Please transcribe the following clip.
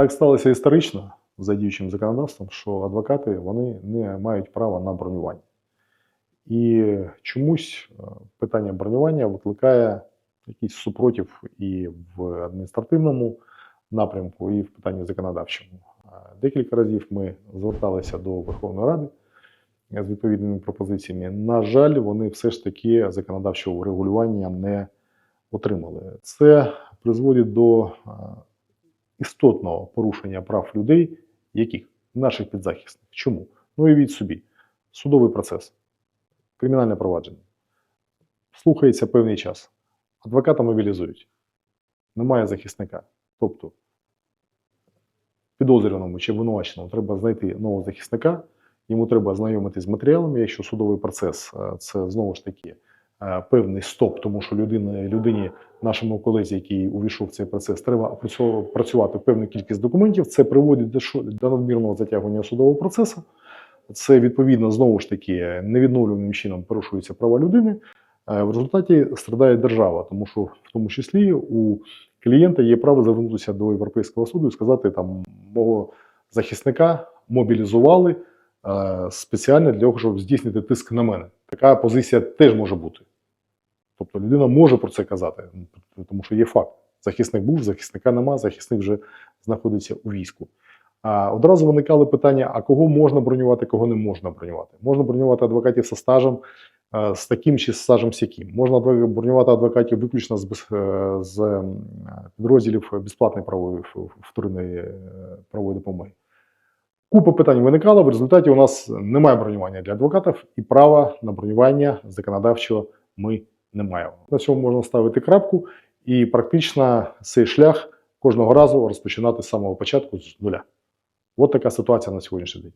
Так сталося історично за діючим законодавством, що адвокати вони не мають права на бронювання. І чомусь е, питання бронювання викликає якийсь супротив і в адміністративному напрямку, і в питанні законодавчому. Е, Декілька разів ми зверталися до Верховної Ради з відповідними пропозиціями. На жаль, вони все ж таки законодавчого регулювання не отримали. Це призводить до е, істотного порушення прав людей, яких наших підзахисних. Чому? Ну і від собі. Судовий процес, кримінальне провадження. Слухається певний час. Адвоката мобілізують. Немає захисника. Тобто підозрюваному чи обвинуваченому треба знайти нового захисника, йому треба знайомитись з матеріалами, якщо судовий процес е, це знову ж таки певний стоп, тому що людина, людині, нашому колезі, який увійшов в цей процес, треба працювати певну кількість документів. Це приводить до надмірного затягування судового процесу. Це відповідно знову ж таки невідновлюваним чином порушуються права людини. Е, В результаті страдає держава, тому що в тому числі у клієнта є право звернутися до Європейського суду і сказати, там мого захисника мобілізували е, спеціально для того, щоб здійснити тиск на мене. Така позиція теж може бути. Тобто людина може про це казати, тому що є факт. Захисник був, захисника нема, захисник вже знаходиться у війську. А одразу виникали питання: а кого можна бронювати, кого не можна бронювати? Можна бронювати адвокатів зі стажем, е, з таким чи з стажем сяким. Можна бронювати адвокатів виключно з, е, з підрозділів безплатної правової вторинної е, правової допомоги. Купа питань виникало. В результаті у нас немає бронювання для адвокатів, і права на бронювання законодавчого ми не маємо. На цьому можна ставити крапку, і практично цей шлях кожного разу розпочинати з самого початку з нуля. От така ситуація на сьогоднішній день.